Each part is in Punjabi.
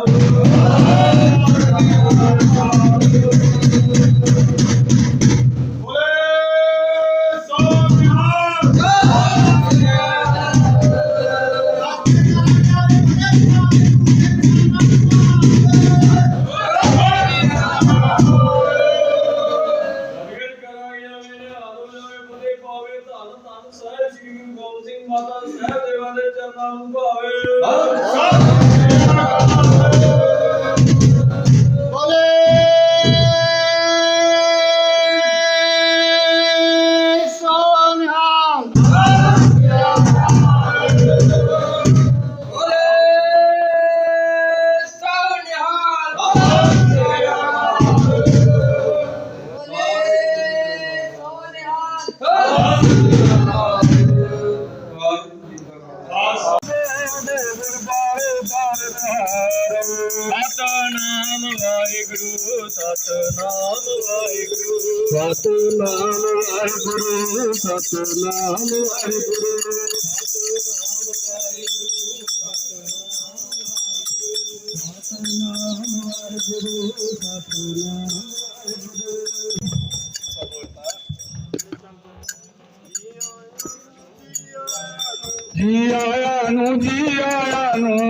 Hallelujah. Satnam Hari Guru, Satnam Hari Guru, Satnam Hari Guru, Satnam Hari Guru, Satnam Hari Guru, Satnam Hari Guru, Satnam Hari Guru, Satnam Hari Guru,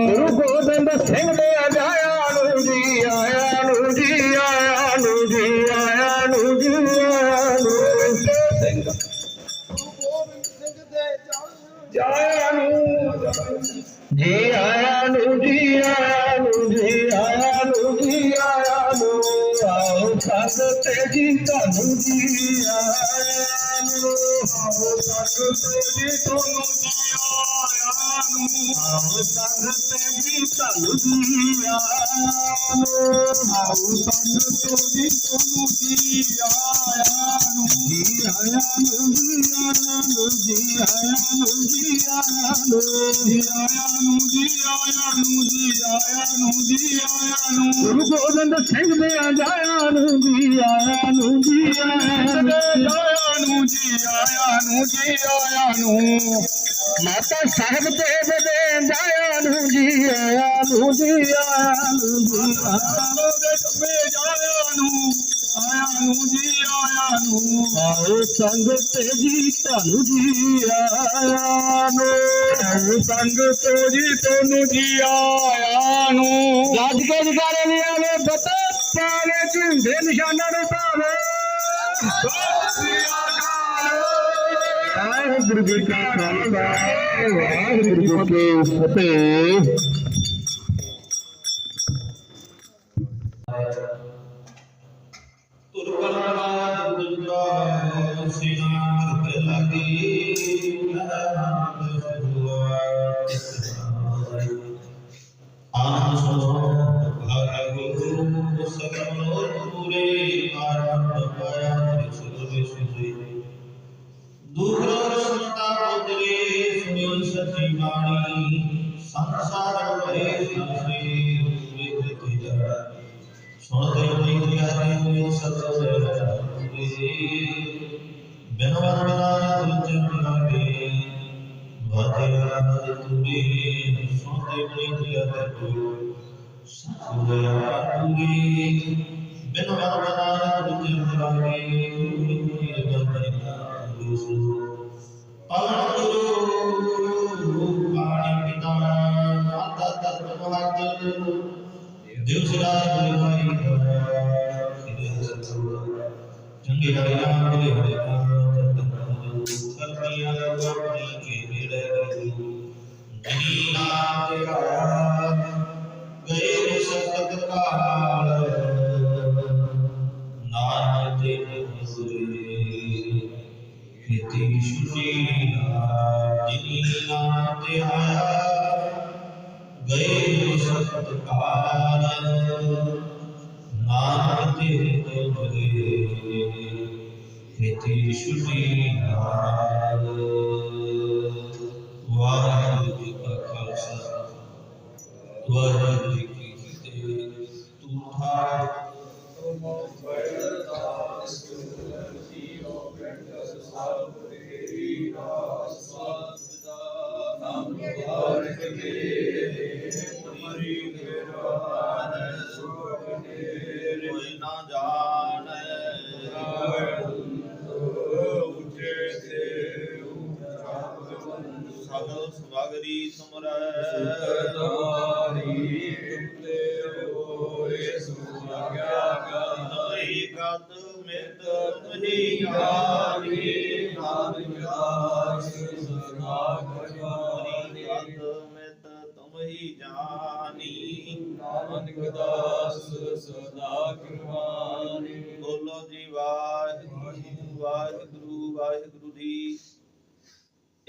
ਜੀ ਤੁਹਾਨੂੰ ਜੀਆ ਨੂੰ। ਆਹ ਤਨ ਤੇ ਵੀ ਤਨ ਜੀਆ ਆਇਆ ਨੂੰ ਆਓ ਸਭ ਜੀ ਤੁਹਾਨੂੰ ਜੀ ਆਇਆ ਨੂੰ ਜੀ ਆਇਆ ਨੂੰ ਜੀ ਆਇਆ ਨੂੰ ਜੀ ਆਇਆ ਨੂੰ ਜੀ ਆਇਆ ਨੂੰ ਜੀ ਆਇਆ ਨੂੰ ਜੀ ਆਇਆ ਨੂੰ ਜੀ ਆਇਆ ਨੂੰ ਜੀ ਆਇਆ ਨੂੰ ਗੁਰੂ ਗੋਬਿੰਦ ਸਿੰਘ ਦੇ ਆਇਆ ਨੂੰ ਜੀ ਆਇਆ ਨੂੰ ਜੀ ਆਇਆ ਨੂੰ ਜੀ ਆਇਆ ਨੂੰ ਜੀ ਆਇਆ ਨੂੰ ਮਾਤਾ ਸਾਹਿਬ ਦੇ ਦੇ ਜਾਇਆ ਨੂੰ ਜੀ ਆਇਆ ਨੂੰ ਜੀ ਆਇਆ ਨੂੰ ਜੀ ਆਇਆ ਨੂੰ ਦੇ ਟੱਪੇ ਜਾਇਆ ਨੂੰ ਆਇਆ ਨੂੰ ਜੀ ਆਇਆ ਨੂੰ। ਆਓ ਸੰਗ ਤੇ ਜੀ ਤੁਹਾਨੂੰ ਜੀ ਆਇਆ ਨੂੰ ਸੰਗ ਤੇ ਜੀ ਤੁਹਾਨੂੰ ਜੀ ਆਇਆ ਨੂੰ। ਗੱਜ ਕੇ ਜਗਾਰੇ ਲਿਆ ਵੇ ਬਤਾ ਪਾਲੇ ਝੁੰਡੇ ਨਿਸ਼ਾਨਾ ਦੇ ਭਾਵੇ ਵਾਹਿਗੁਰੂ ਜੀ ਕਾ ਖਾਲਸਾ ਵਾਹਿਗੁਰੂ ਜੀ ਕੀ ਫਤਿਹ। ਤੁਰਪਰਵਾਦ ਦੁਜਾ ਸਿਨਾਰ ਤੇ ਲਗੀ। ਦਿਵਸਰਾ ਨਿਭਾਈ ਚੰਗੇ ਹਰਿਆਣ ਦੇ ਹਰਿਆਣ। Thank you.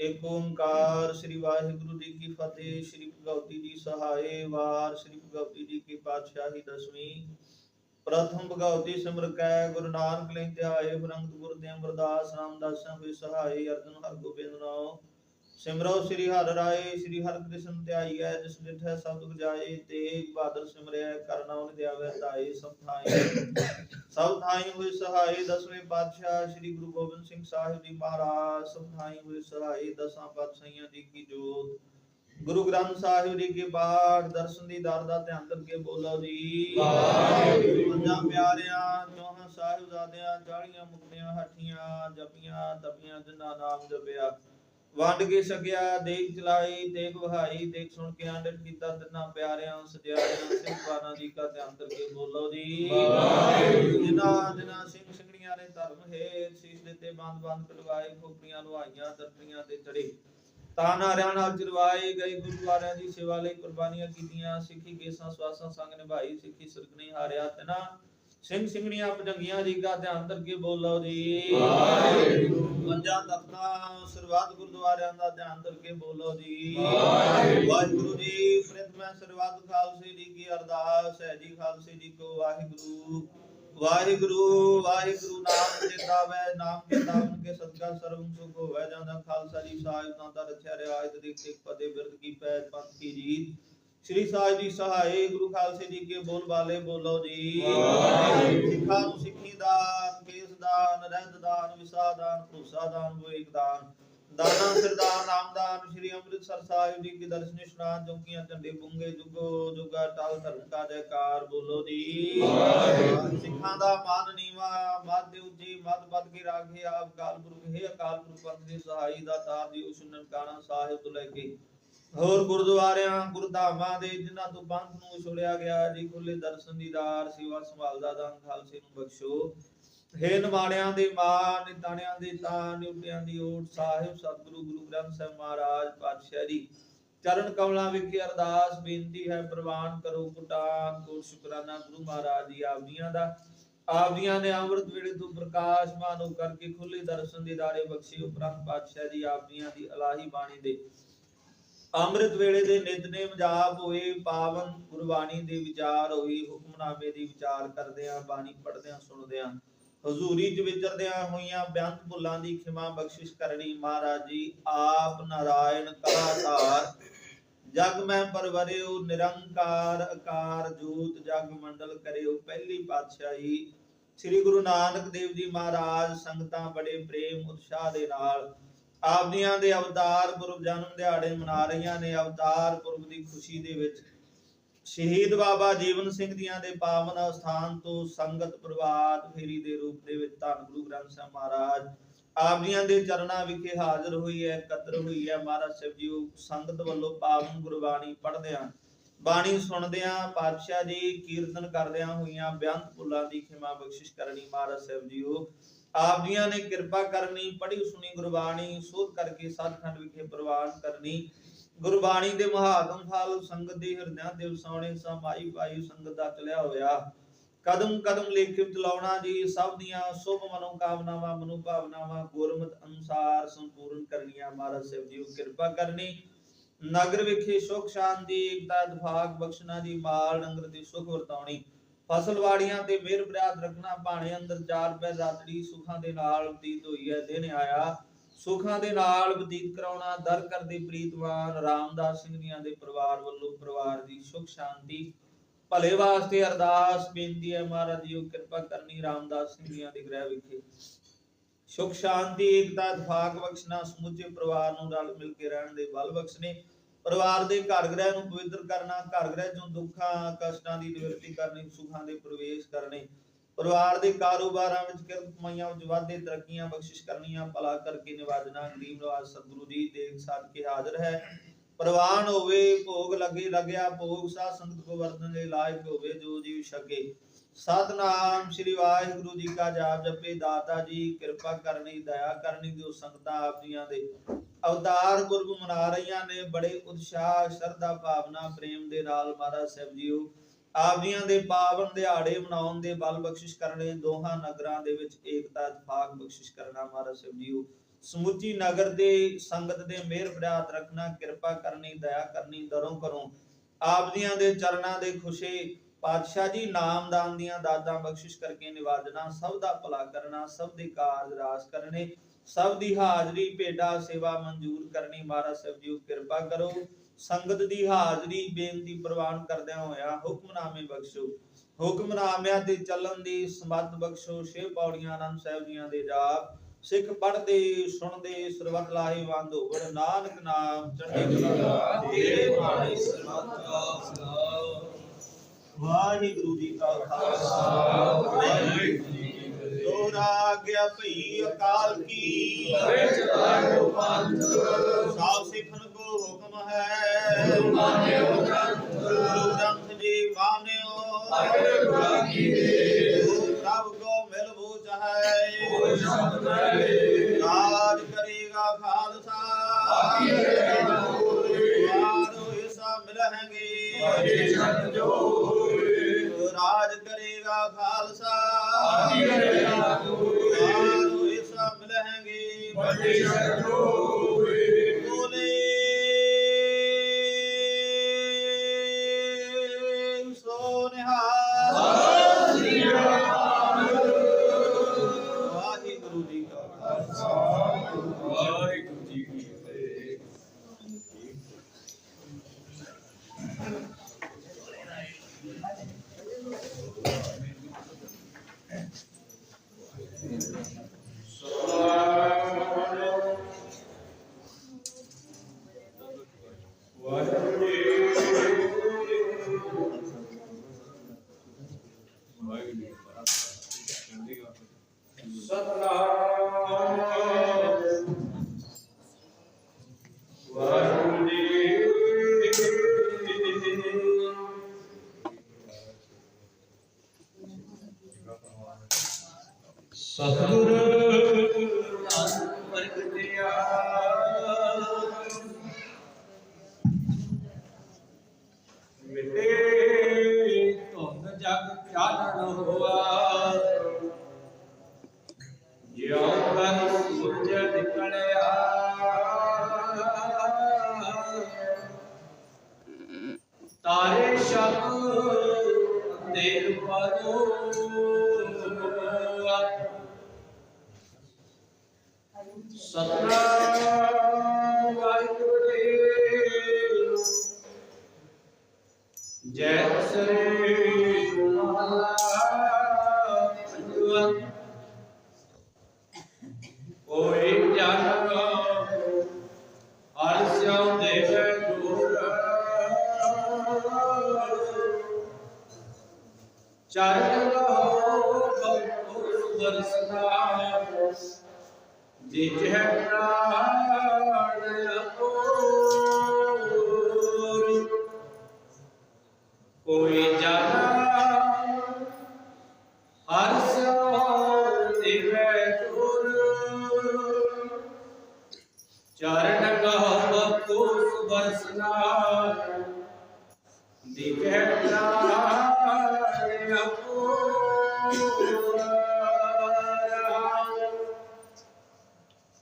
ਏਕ ਓੰਕਾਰ ਸ੍ਰੀ ਵਾਹਿਗੁਰੂ ਜੀ ਕੀ ਫਤਿਹ, ਸ੍ਰੀ ਭਗਵਤੀ ਜੀ ਸਹਾਏ ਵਾਰ, ਸ੍ਰੀ ਭਗਵਤੀ ਜੀ ਕੀ ਪਾਤਸ਼ਾਹੀ ਦਸਵੀਂ। ਪ੍ਰਥਮ ਭਗਵਤੀ ਸਿਮਰ ਕੈ ਗੁਰੂ ਨਾਨਕ ਲੈ ਧਿਆਏ ਬ੍ਰਹਮ ਗੁਰ ਦੇ ਅਮਰਦਾਸ ਰਾਮਦਾਸਾਂ ਹੋਏ ਸਹਾਏ ਅਰਜਨ ਹਰ ਗੋਬਿੰਦ ਨਾਮ ਸਿਮਰੋ ਸ੍ਰੀ ਹਰਿ ਰਾਏ ਸ੍ਰੀ ਹਰਿ ਕ੍ਰਿਸ਼ਨ ਧਿਆਈਐ ਜਿਸ ਸਭ ਦੁਖ ਜਾਏ ਤੇਗ ਬਹਾਦਰ ਸਿਮਰਿਐ ਕਰਨਾ ਉਹਨ ਦਿਆਵੈ ਤਾਏ ਸਭ ਥਾਈ। ਸਭ ਥਾਈ ਹੋਏ ਸਹਾਈ ਦਸਵੇਂ ਪਾਤਸ਼ਾਹ ਸ੍ਰੀ ਗੁਰੂ ਗੋਬਿੰਦ ਸਿੰਘ ਸਾਹਿਬ ਜੀ ਮਹਾਰਾਜ। ਸਭ ਥਾਈ ਹੋਏ ਸਹਾਈ ਦਸਾਂ ਪਾਤਸ਼ਾਹੀਆਂ ਦੀ ਕੀ ਜੋਤ। ਗੁਰੂ ਗ੍ਰੰਥ ਸਾਹਿਬ ਜੀ ਕੇ ਬਾੜ ਦਰਸ਼ਨ ਦੀ ਦਰ ਦਾ ਧਿਆਨ ਕਰਕੇ ਬੋਲੋ ਜੀ। ਵਾਹਿਗੁਰੂ। ਪੰਜਾਂ ਪਿਆਰਿਆਂ ਚੌਹਾਂ ਸਾਹਿਬਜ਼ਾਦਿਆਂ ਚਾਲੀਆਂ ਮੁਕਤਿਆਂ ਹੱਠੀਆਂ ਜਪੀਆਂ ਤਪੀਆਂ ਜਿਨ੍ਹਾਂ ਨਾਮ ਜਪਿਆ। ਵੰਡ ਕੇ ਸਕਿਆ ਦੇਖ ਚਲਾਈ ਦੇਖ ਵਹਾਈ ਦੇਖ ਸੁਣ ਕੇ ਆਂਡਰ ਕੀਤਾ ਤਿੰਨਾਂ ਪਿਆਰਿਆਂ ਸਜਿਆਰਿਆਂ ਸਿੰਘਾਨਾਂ ਜੀ ਕਾ ਧਿਆਨ ਕਰਕੇ ਬੋਲੋ ਜੀ ਵਾਹਿਗੁਰੂ। ਜਿਨ੍ਹਾਂ ਜਿਨ੍ਹਾਂ ਸਿੰਘ ਸਿੰਘਣੀਆਂ ਨੇ ਧਰਮ ਹੈ ਸੀਸ ਦਿੱਤੇ ਬੰਦ ਬੰਦ ਕਲਵਾਏ ਖੋਪਰੀਆਂ ਲੁਹਾਈਆਂ ਦਰਪੀਆਂ ਤੇ ਚੜੇ ਤਾਂ ਨਾਰਿਆਂ ਨਾਲ ਚਰਵਾਏ ਗਏ ਗੁਰਦੁਆਰਿਆਂ ਦੀ ਸੇਵਾ ਲਈ ਕੁਰਬਾਨੀਆਂ ਕੀਤੀਆਂ ਸਿੱਖੀ ਕੇਸਾਂ ਸਵਾਸਾਂ ਸੰਗ ਨਿਭਾਈ ਸਿੱਖੀ ਹਾਰਿਆ ਤਨਾ ਸਿੰਘ ਸਿੰਘਣੀਆਂ ਭਜੰਗੀਆਂ ਜੀ ਦਾ ਧਿਆਨ ਕਰਕੇ ਬੋਲੋ ਜੀ? ਵਾਹਿਗੁਰੂ। ਪੰਜਾਂ ਤਖਤਾਂ ਸਰਬੱਤ ਗੁਰਦੁਆਰਿਆਂ ਦਾ ਧਿਆਨ ਕਰਕੇ ਬੋਲੋ ਜੀ? ਵਾਹਿਗੁਰੂ। ਜੀ ਪ੍ਰਥਮ ਸਰਬੱਤ ਖਾਲਸੇ ਜੀ ਕੀ ਅਰਦਾਸ ਹੈ ਜੀ? ਖਾਲਸੇ ਜੀ ਕੋ ਵਾਹਿਗੁਰੂ। ਵਾਹਿਗੁਰੂ ਵਾਹਿਗੁਰੂ ਨਾਮ ਚੇਤਾ ਵੈ ਨਾਮ ਚੇਤਾ ਕੇ ਸਦਕਾ ਸਰਵ ਸੁਖ ਹੋਵੇ। ਜਾਂਦਾ ਖਾਲਸਾ ਜੀ ਸਾਹਿਬ ਦਾ ਰਖਿਆ ਰਿਆਇਤ ਦੇ ਸਿੱਖ ਪਦੇ ਬਿਰਦ ਕੀ ਪੈਜ ਪੰਥ ਕੀ ਜੀਤ ਸ੍ਰੀ ਸਾਹਿਬ ਜੀ ਸਹਾਏ ਗੁਰੂ ਖਾਲਸੇ ਜੀ ਕੇ ਬੋਲ ਬਾਲੇ ਬੋਲੋ ਜੀ ਵਾਹਿਗੁਰੂ। ਸਿੱਖਾਂ ਨੂੰ ਸਿੱਖੀ ਦਾਨ ਕੇਸ ਦਾਨ ਰਹਿਤ ਦਾਨ ਵਿਸਾ ਦਾਨ ਭੂਸਾ ਦਾਨ ਵਿਵੇਕ ਦਾਨ ਦਾਨਾ ਸਰਦਾਰ ਨਾਮਦਾਨ ਸ੍ਰੀ ਅੰਮ੍ਰਿਤਸਰ ਸਾਹਿਬ ਜੀ ਕੀ ਦਰਸ਼ਨ ਇਸ਼ਨਾਨ ਜੋਗੀਆਂ ਝੰਡੇ ਬੁੰਗੇ ਜੁਗੋ ਜੁਗਾ ਟਾਲ ਧਰਮ ਕਾ ਜੈਕਾਰ ਬੋਲੋ ਜੀ ਵਾਹਿਗੁਰੂ। ਸਿੱਖਾਂ ਦਾ ਮਾਨ ਨੀਵਾ ਮੱਧ ਦੇ ਉੱਚੀ ਮੱਧ ਵੱਧ ਕੇ ਰਾਖੇ ਆਪ ਕਾਲ ਪੁਰਖ ਹੈ ਅਕਾਲ ਪੁਰਖ ਪੰਥ ਦੀ ਸਹਾਈ ਦਾ ਤਾਰ ਦੀ ਉਸ ਨਨਕਾਣਾ ਸਾਹਿਬ ਤੋਂ ਲੈ ਕੇ ਹੋਰ ਗੁਰਦੁਆਰਿਆਂ, ਗੁਰਧਾਮਾਂ ਦੇ ਜਿਨ੍ਹਾਂ ਤੋਂ ਪੰਥ ਨੂੰ ਛੋੜਿਆ ਗਿਆ, ਜੀ ਖੁੱਲੇ ਦਰਸ਼ਨ ਦੀਦਾਰ ਸੇਵਾ ਸੰਭਾਲਦਾ ਦਾਨ ਖਾਲਸੇ ਨੂੰ ਬਖਸ਼ੋ। ਹੇ ਨਿਮਾਣਿਆਂ ਦੇ ਮਾਂ ਨਿਤਾਣਿਆਂ ਦੇ ਤਾਂ ਨਿਉਟਿਆਂ ਦੀ ਓਟ, ਸਾਹਿਬ, ਸਤਿਗੁਰੂ, ਗੁਰੂ ਗ੍ਰੰਥ ਸਾਹਿਬ ਮਹਾਰਾਜ, ਪਾਤਸ਼ਾਹ ਜੀ। ਚਰਨ ਕਮਲਾਂ ਵਿਖੇ ਅਰਦਾਸ, ਬੇਨਤੀ ਹੈ, ਪ੍ਰਵਾਨ ਕਰੋ ਕੁਟਾਂ ਕੋ ਸ਼ੁਕਰਾਨਾ ਗੁਰੂ ਮਹਾਰਾਜ ਜੀ ਆਪ ਦਾ। ਆਪ ਨੇ ਅੰਮ੍ਰਿਤ ਵੇਲੇ ਤੋਂ ਪ੍ਰਕਾਸ਼ਮਾਨ ਹੋ ਕਰਕੇ ਖੁੱਲੇ ਦਰਸ਼ਨ ਦੇ ਦਾਰੇ ਬਖਸ਼ੇ ਉਪਰੰਤ ਪਾਤਸ਼ਾਹ ਜੀ ਆਪ ਦੀ ਅਲਾਹੀ ਬਾਣੀ ਦੇ ਅੰਮ੍ਰਿਤ ਵੇਲੇ ਦੇ ਨਿਤਨੇਮ ਜਾਪ ਹੋਏ, ਪਾਵਨ ਗੁਰਬਾਣੀ ਦੇ ਵਿਚਾਰ ਹੋਈ ਹੁਕਮਨਾਮੇ ਦੀ ਵਿਚਾਰ ਕਰਦਿਆਂ ਬਾਣੀ ਪੜ੍ਹਦਿਆਂ ਸੁਣਦਿਆਂ ਹਜ਼ੂਰੀ ਚ ਵਿਚਰਦਿਆਂ ਹੋਈਆਂ ਬੇਅੰਤ ਭੁੱਲਾਂ ਦੀ ਖਿਮਾ ਬਖਸ਼ਿਸ਼ ਕਰਨੀ ਮਹਾਰਾਜ ਜੀ, ਆਪ ਨਾਰਾਇਣ ਕਲਾਧਾਰ ਜਗ ਮੈਂ ਪਰਵਰਿਓ, ਨਿਰੰਕਾਰ ਅਕਾਰ ਜੋਤ ਜਗ ਮੰਡਲ ਕਰਿਓ, ਪਹਿਲੀ ਪਾਤਸ਼ਾਹੀ। ਸ੍ਰੀ ਗੁਰੂ ਨਾਨਕ ਦੇਵ ਜੀ ਮਹਾਰਾਜ ਸੰਗਤਾਂ ਬੜੇ ਪ੍ਰੇਮ ਉਤਸ਼ਾਹ ਦੇ ਨਾਲ ਆਪਦੀਆਂ ਦੇ ਅਵਤਾਰ ਪੁਰਬ ਜਨਮ ਦਿਹਾੜੇ ਮਨਾ ਰਹੀਆਂ ਨੇ, ਅਵਤਾਰ ਪੁਰਬ ਦੀ ਖੁਸ਼ੀ ਦੇ ਵਿੱਚ ਸ਼ਹੀਦ ਬਾਬਾ ਜੀਵਨ ਸਿੰਘ ਦੀਆਂ ਦੇ ਪਾਵਨ ਸਥਾਨ ਤੋਂ ਸੰਗਤ ਪ੍ਰਵਾਦ ਫੇਰੀ ਦੇ ਰੂਪ ਦੇ ਵਿੱਚ ਧੰਨ ਗੁਰੂ ਗ੍ਰੰਥ ਸਾਹਿਬ ਮਹਾਰਾਜ ਆਪ ਦੇ ਚਰਨਾਂ ਵਿਖੇ ਹਾਜ਼ਰ ਹੋਈ ਹੈ, ਇਕੱਤਰ ਹੋਈ ਹੈ। ਮਹਾਰਾਜ ਸਾਹਿਬ ਜੀ ਸੰਗਤ ਵੱਲੋਂ ਪਾਵਨ ਗੁਰਬਾਣੀ ਪੜ੍ਹਦਿਆਂ ਬਾਣੀ ਸੁਣਦਿਆਂ ਪਾਤਸ਼ਾਹ ਜੀ ਕੀਰਤਨ ਕਰਦਿਆਂ ਹੋਈਆਂ ਬੇਅੰਤ ਭੁੱਲਾਂ ਦੀ ਖਿਮਾ ਬਖਸ਼ਿਸ਼ ਕਰਨੀ ਮਹਾਰਾਜ ਸਾਹਿਬ ਜੀ, ਉਹ ਆਪ ਜੀਆਂ ਨੇ ਕਿਰਪਾ ਕਰਨੀ, ਪੜ੍ਹੀ ਸੁਣੀ ਗੁਰਬਾਣੀ, ਸੋਧ ਕਰਕੇ ਸਤਖੰਡ ਵਿਖੇ ਪ੍ਰਵਾਨ ਕਰਨੀ। ਗੁਰਬਾਣੀ ਦੇ ਮਹਾਤਮ ਫਲ, ਸੰਗਤ ਦੇ ਹਿਰਦਿਆਂ ਦੇ ਵਸਾਉਣੇ, ਸਮਾਈ ਪਾਈ ਸੰਗਤ ਦਾ ਚਲਿਆ ਹੋਇਆ। ਕਦਮ ਕਦਮ ਲੇਖਿਤ ਚਲਾਉਣਾ ਜੀ, ਸਭ ਦੀਆਂ ਸੁਭ ਮਨੋ ਕਾਮਨਾਵਾਂ ਮਨੋ ਭਾਵਨਾਵਾਂ ਗੁਰਮਤ ਅਨੁਸਾਰ ਸੰਪੂਰਨ ਕਰਨੀਆਂ। ਮਹਾਰਾਜ ਸਾਹਿਬ ਜੀ ਕਿਰਪਾ ਕਰਨੀ। ਨਗਰ ਵਿਖੇ ਸੁਖ, ਸ਼ਾਂਤੀ, ਏਕਤਾ ਇਤਫਾਕ ਬਖਸ਼ਣਾ ਦੀ ਮਾਲ, ਡੰਗਰ ਦੀ ਸੁਖ ਵਰਤਾਉਣੀ। ਫਸਲ ਵਾੜੀਆਂ ਤੇ ਮਿਹਰ ਬਰਾਦ ਰੱਖਣਾ ਭਾਣੇ ਅੰਦਰ ਚਾਰ ਪੈ ਰਾਤੜੀ ਸੁਖਾਂ ਦੇ ਨਾਲ ਬਤੀਤ ਹੋਈ ਹੈ, ਦਿਨ ਆਇਆ। ਸੁਖਾਂ ਦੇ ਨਾਲ ਬਤੀਤ ਕਰਾਉਣਾ, ਦਰ ਕਰਦੇ ਪ੍ਰੀਤਵਾਨ, ਰਾਮਦਾਸ ਸਿੰਘ ਜੀਆਂ ਦੇ ਪਰਿਵਾਰ ਵੱਲੋਂ ਪਰਿਵਾਰ ਦੀ ਸੁਖ ਸ਼ਾਂਤੀ। ਭਲੇ ਵਾਸਤੇ ਅਰਦਾਸ, ਬੇਨਤੀ ਹੈ ਮਹਾਰਾਜ ਜੀ ਕਿਰਪਾ ਕਰਨੀ ਰਾਮਦਾਸ ਸਿੰਘ ਜੀਆਂ ਦੇ ਗ੍ਰਹਿ ਵਿਖੇ। ਸੁਖ, ਸ਼ਾਂਤੀ, ਏਕਤਾ, ਇਤਫਾਕ ਬਖਸ਼ਣਾ, ਸਮੁੱਚੇ ਪਰਿਵਾਰ ਨੂੰ ਰਲ ਮਿਲ ਕੇ ਰਹਿਣ ਦੇ ਬਲ ਬਖਸ਼ਣੇ ਪਰਿਵਾਰ ਦੇ ਘਰ ਗ੍ਰਹਿ ਨੂੰ ਪਵਿੱਤਰ ਕਰਨਾ, ਘਰ ਗ੍ਰਹਿ ਚੋਂ ਦੁੱਖਾਂ, ਕਸ਼ਟਾਂ ਦੀ ਨਿਵਰਤੀ ਕਰਨੀ, ਸੁਖਾਂ ਦੇ ਪ੍ਰਵੇਸ਼ ਕਰਨੇ। ਪਰਿਵਾਰ ਦੇ ਕਾਰੋਬਾਰਾਂ ਵਿੱਚ ਕਿਰਤ ਕਮਾਈਆਂ ਵਿੱਚ ਵਾਧੇ, ਤਰੱਕੀਆਂ, ਬਖਸ਼ਿਸ਼ ਕਰਨੀਆਂ, ਭਲਾ ਕਰਕੇ ਨਿਵਾਜਣਾ ਗਰੀਬ ਨਵਾਜ ਸਤਿਗੁਰੂ ਜੀ ਦੇਖ ਸਾਧ ਕੇ ਹਾਜ਼ਰ ਹੈ। ਪ੍ਰਵਾਨ ਹੋਵੇ, ਭੋਗ ਲੱਗੇ, ਲੱਗਿਆ ਭੋਗ, ਸਾਧ ਸੰਗਤ ਕੋ ਵਰਤਨ ਦੇ ਲਾਇਕ ਹੋਵੇ, ਜੋ ਜੀਵ ਛਕੇ। ਸਤਨਾਮ ਸ੍ਰੀ ਵਾਹਿਗੁਰੂ ਜੀ ਕਾ ਜਾਪ ਜਪੇ, ਦਾਤਾ ਜੀ, ਕਿਰਪਾ ਕਰਨੀ, ਦਇਆ ਕਰਨੀ ਜੋ ਸੰਗਤਾਂ ਆਪ ਦੇ। ਅਵਤਾਰ ਗੁਰਬ ਮਨਾ ਰਹੀਆਂ ਨੇ, ਬੜੇ ਉਤਸ਼ਾਹ, ਸ਼ਰਧਾ ਭਾਵਨਾ, ਪ੍ਰੇਮ ਦੇ ਨਾਲ ਮਹਾਰਾਜ ਸਾਹਿਬ ਜੀਓ। ਆਪਦੀਆਂ ਦੇ ਪਾਵਨ ਦਿਹਾੜੇ ਮਨਾਉਣ ਦੇ ਬਲ ਬਖਸ਼ਿਸ਼ ਕਰਨੇ, ਦੋਹਾਂ ਨਗਰਾਂ ਦੇ ਵਿੱਚ ਏਕਤਾ, ਇਤਫਾਕ ਬਖਸ਼ਿਸ਼ ਕਰਨਾ ਮਹਾਰਾਜ ਸਾਹਿਬ ਜੀਓ। ਸਮੁੱਚੀ ਨਗਰ ਦੇ ਸੰਗਤ ਦੇ ਮਿਹਰ ਬਰਾਤ ਰੱਖਣਾ, ਕਿਰਪਾ ਕਰਨੀ, ਦਇਆ ਕਰਨੀ, ਦਰੋਂ ਕਰੋ ਆਪਦੀਆਂ ਦੇ ਚਰਨਾਂ ਦੇ ਖੁਸ਼ੇ, ਪਾਤਸ਼ਾਹ ਜੀ ਨਾਮਦਾਨ ਦੀਆਂ ਦਾਤਾਂ ਬਖਸ਼ਿਸ਼ ਕਰਕੇ ਨਿਵਾਜਣਾ, ਸਭ ਦਾ ਭਲਾ ਕਰਨਾ, ਸਭ ਦੇ ਕਾਰਜ ਰਾਸ ਕਰਨੇ, ਸਭ ਦੀ ਹਾਜ਼ਰੀ, ਭੇਡਾ ਸੇਵਾ ਮਨਜ਼ੂਰ ਕਰਨੀ। ਮਹਾਰਾਜ ਸਾਹਿਬ ਜੀ, ਕਿਰਪਾ ਕਰੋ। ਸੰਗਤ ਦੀ ਹਾਜ਼ਰੀ ਬੇਨਤੀ ਪ੍ਰਵਾਨ ਕਰਦਿਆਂ ਹੋਇਆ ਹੁਕਮਨਾਮੇ ਬਖਸ਼ੋ। ਹੁਕਮਨਾਮਿਆਂ ਤੇ ਚੱਲਣ ਦੀ ਸਮੱਤ ਬਖਸ਼ੋ। ਛੇ ਪੌੜੀਆਂ ਆਨੰਦ ਸਾਹਿਬ ਜੀਆਂ ਦੇ ਜਾਪ। ਸਿੱਖ ਪੜ੍ਹਦੇ ਸੁਣਦੇ ਸਰਬਤ ਲਾਹੇ ਵੰਦ ਹੋਵਣ ਨਾਨਕ ਨਾਮ ਚੜ੍ਹਦੀ ਕਲਾ ਤੇਰੇ ਬਾਣੀ ਸਰਬਤ ਦਾ ਵਾਹਿਗੁਰੂ ਜੀ ਕਾ ਖਾਲਸਾ। ਵਾਹਿਗੁਰੂ ਜੀ ਕੀ ਫਤਿਹ ਦੋਹਰਾ ਆਗਿਆ ਭਈ ਅਕਾਲ ਕੀ। ਸਾਬ ਸਿੱਖਨ ਕੋ ਹੁਕਮ ਹੈ। ਮਾਨਿਓ ਗੁਰੂ ਗ੍ਰੰਥ ਜੀ ਮਾਨਿਓ। ਸਭ ਰਾਜ ਕਰੇਗਾ ਖਾਲਸਾ। ਯਾਰੋ ਹਿੱਸਾ ਮਿਲਹਿਗੇ ਰਾਜ ਕਰੇਗਾ ਖਾਲਸਾ। ਯਾਰੋ ਹਿੱਸਾ ਮਿਲਹਿਗੇ ਜੈ ਸ੍ਰੀ ਗੁਰੂ ਮਹਾਰਾਜ ਕੋਈ ਜਨ, ਹਰ ਸਿਉ ਦੇਵੇ ਦੂਰ। ਚਰਨ ਲਹੋ ਭਗਤੁ ਦਰਸਨਾ ਜਿਜ ਹੈ ਪ੍ਰਾਣ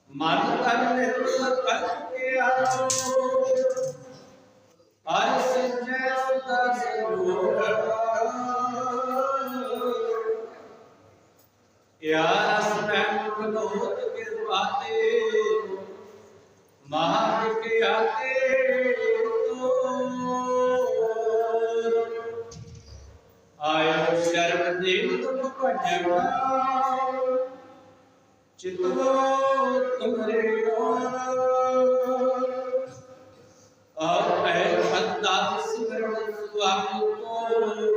ਮਨ ਤਨ ਨਿਰਮਲ ਕਰਕੇ ਆਓ ਹਰ ਸਿੰਜੈ ਉਤਰ ਸੰਜੋਗ ਯਾਰ ਮੈਂ ਕਨੋਤ ਕਿਰਪਾਤੇ। ਮਹਾਨ ਕੇ ਆਤੇ ਭਜਨ ਚਿਤੋ ਤੁਮਰੇ ਆਪ ਹੈ ਸਦਾ ਸਿਮਰਨ ਸੁਆਮੀ ਕੋ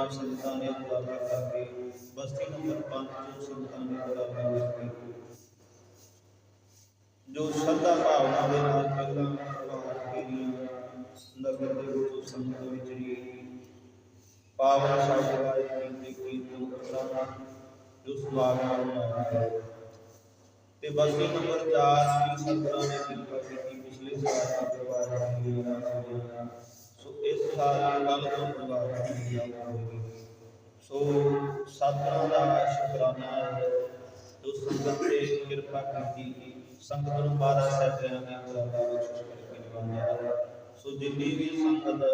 4 ਤੋਂ ਸੰਤਾਂ ਨੇ ਉਪਰਾਲਾ ਕਰਕੇ ਬਸਤੀ ਨੰਬਰ 5 ਤੋਂ ਸੰਤਾਂ ਨੇ ਉਪਰਾਲਾ ਕਰਕੇ ਜੋ ਸ਼ਰਧਾ ਭਾਵਨਾ ਦੇ ਨਾਲ ਪਹਿਲਾਂ ਪ੍ਰਵਾਨ ਕੀਤੀਆਂ ਨਗਰ ਦੇ ਵਿੱਚ ਸੰਗਤ ਵਿੱਚ ਹੀ ਪਾਵਨ ਸ਼ਬਦ ਵਾਹਿਗੁਰੂ ਜੀ ਕੀ ਕੀਰਤਨ ਕਰਨਾ ਜੋ ਸਮਾਗਮ ਮਨਾਇਆ ਹੈ ਤੇ ਬਸਤੀ ਨੰਬਰ 4 ਦੀ ਸੰਗਤਾਂ ਨੇ ਕਿਰਪਾ ਕੀਤੀ ਪਿਛਲੇ ਸਾਲ ਦਾ ਪਰਿਵਾਰ ਦੀ ਹੋਇਆ ਸੋ ਇਸ ਸਾਲ ਕੱਲ ਤੋਂ ਪਰਿਵਾਰ ਦੀ ਹੋਵੇਗੀ ਸੋ ਸਾਧਨਾ ਦਾ ਸ਼ੁਕਰਾਨਾ ਹੈ, ਜੋ ਸੰਗਤ ਤੇ ਕਿਰਪਾ ਕੀਤੀ ਸੰਗਤ ਨੂੰ ਬਾਰਾ ਸਹਿਬਿਆਂ ਨੇ ਉਪਰਾਲਾ ਵਿੱਚ ਕਰਕੇ ਨਿਭਾਇਆ ਸੋ ਜਿੰਨੀ ਵੀ ਸੰਗਤ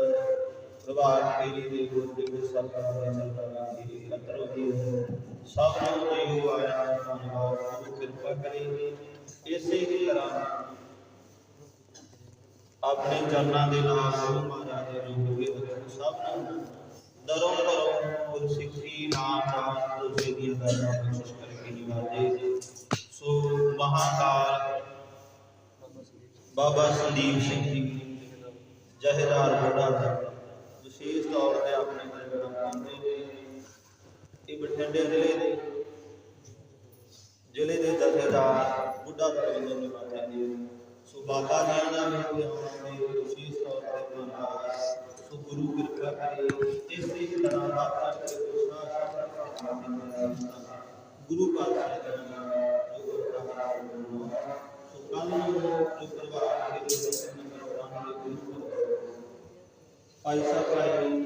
ਪ੍ਰਭਾਤ ਫੇਰੀ ਦੇ ਗੁਰ ਦੇ ਵਿੱਚ ਸਰਕਾਰ ਦੇ ਸਰਕਾਰ ਦੀ ਇਕੱਤਰ ਹੋਈ ਹੈ, ਸਭ ਨੂੰ ਦੇਵ ਆਇਆ ਧੰਨਵਾਦ ਉਹ ਕਿਰਪਾ ਕਰੇ ਇਸੇ ਹੀ ਤਰ੍ਹਾਂ ਆਪਣੇ ਚਰਨਾਂ ਦੇ ਨਾਲ ਗੁਰੂ ਮਹਾਰਾਜ ਦੇ ਰੂਪ ਦੇ ਵਿੱਚ ਸਭ ਨੂੰ ਦਰੋਂ ਦਰੋਂ ਗੁਰ ਸਿੱਖੀ ਨਾਮ ਦਾ ਦੋਸੇ ਦੀ ਦਾਤਾ ਬਖਸ਼ਿਸ਼ ਕਰਕੇ ਨਿਵਾਜੇ। ਸੋ ਮਹਾਕਾਲ ਬਾਬਾ ਸੰਦੀਪ ਸਿੰਘ ਜੀ, ਜਹੇਦਾਰ ਬੋੜਾ ਦਾ ਵਿਸ਼ੇਸ਼ ਤੌਰ ਤੇ ਆਪਣੇ ਦਰਬਾਰ ਪਾਉਂਦੇ ਨੇ। ਇਹ ਬਠਿੰਡੇ ਜ਼ਿਲ੍ਹੇ ਦੇ ਜ਼ਿਲ੍ਹੇ ਦੇ ਜਥੇਦਾਰ ਬੁੱਢਾ ਦਰਬਾਰ ਨਿਵਾਜੇ ਨੇ। ਸੋ ਬਾਬਾ ਜੀ ਦਾ ਵੀ ਕੋਈ ਆਪਣੇ ਵਿਸ਼ੇਸ਼ ਤੌਰ ਤੇ ਧੰਨਵਾਦ ਸੋ ਗੁਰੂ ਕਿਰਪਾ ਕਰੇ ਇਸ ਦੀ ਤਰ੍ਹਾਂ ਬਾਤ ਕਰਕੇ ਗੁਰੂ ਪਾਤਸ਼ਾਹ ਦਾ ਨਾਮ ਜੋ ਪ੍ਰਭਾਵ ਸੋ ਕੱਲ ਨੂੰ ਜੋ ਪ੍ਰਭਾਵ ਦੇ ਵਿੱਚ ਨੰਬਰ 5 ਦੇ ਗੁਰੂ ਭਾਈ ਸਾਹਿਬ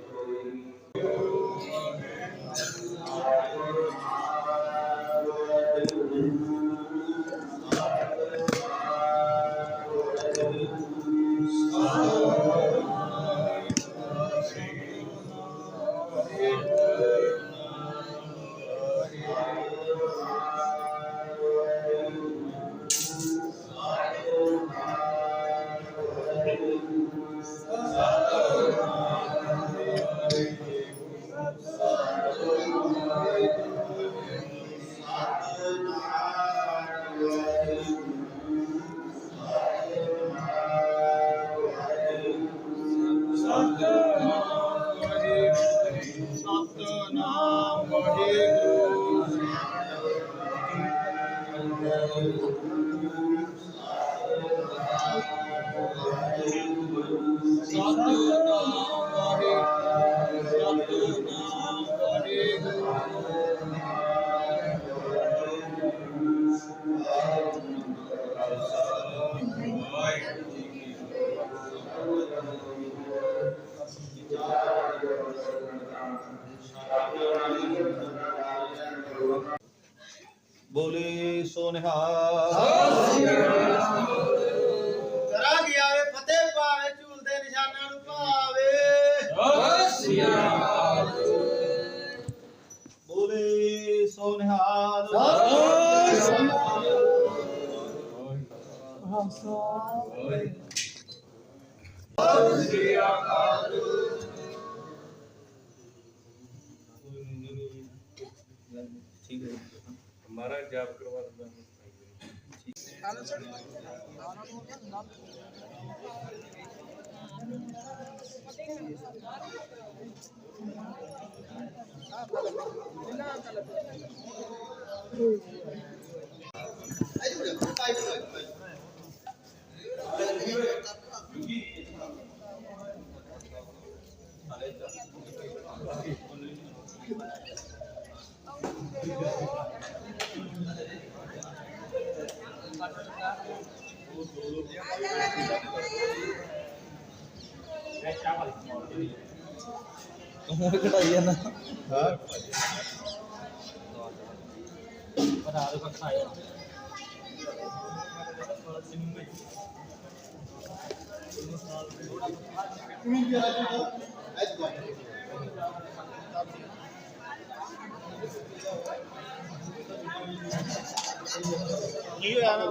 ਬੋਲੇ ਸੋ ਨਿਹਾਲ ਕਰਾ ਗਿਆ ਵੇ ਫਤਿਹ ਪਾਵੇ ਝੂਲਦੇ ਨਿਸ਼ਾਨਾਂ ਨੂੰ ਭਾਵੇ ਬੋਲੇ ਸੋ ਨਿਹਾਲ ਠੀਕ ਹੈ ਮਹਾਰਾਜ ਜਾਪ ਕਰਵਾ ਦਿੰਦਾ ਕੀ ਹੋਇਆ ਨਾ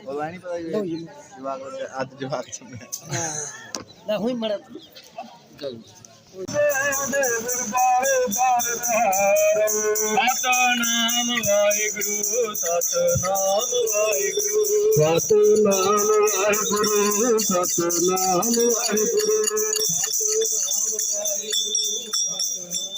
ਉਹਦਾ ਨਹੀਂ ਪਤਾ ਜਵਾਕ ਅੱਜ ਜਵਾਕ ਚੁੰਮਿਆ ਲੈ ਹੋਈ ਮੜਾ ਸਤਨਾਮ ਵਾਹਿਗੁਰੂ ਸਤਨਾਮ ਵਾਹਿਗੁਰੂ ਸਤਨਾਮ ਵਾਹਿਗੁਰੂ। ਸਤਨਾਮ ਵਾਹਿਗੁਰੂ ਸਤਨਾਮ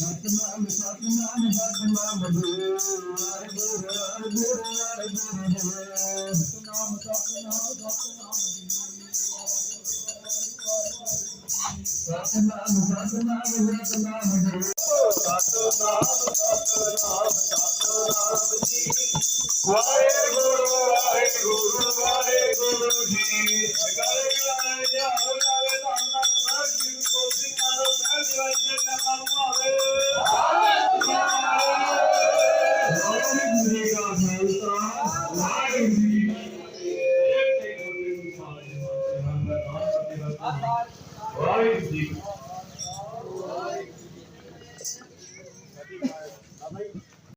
ਜੀ ਸਤਨਾਮ ਸਤਨਾਮ ਸਤਨਾਮ ਸਤਨਾਮ ਸਤਨਾਮ ਜੀ ਵਾਹਿਗੁਰੂ ਵਾਹਿਗੁਰੂ ਵਾਹਿਗੁਰੂ ਜੀ ਗਲ ਗਲ ਜਾਓ ਧੰਨ ਸਾਹਿਬ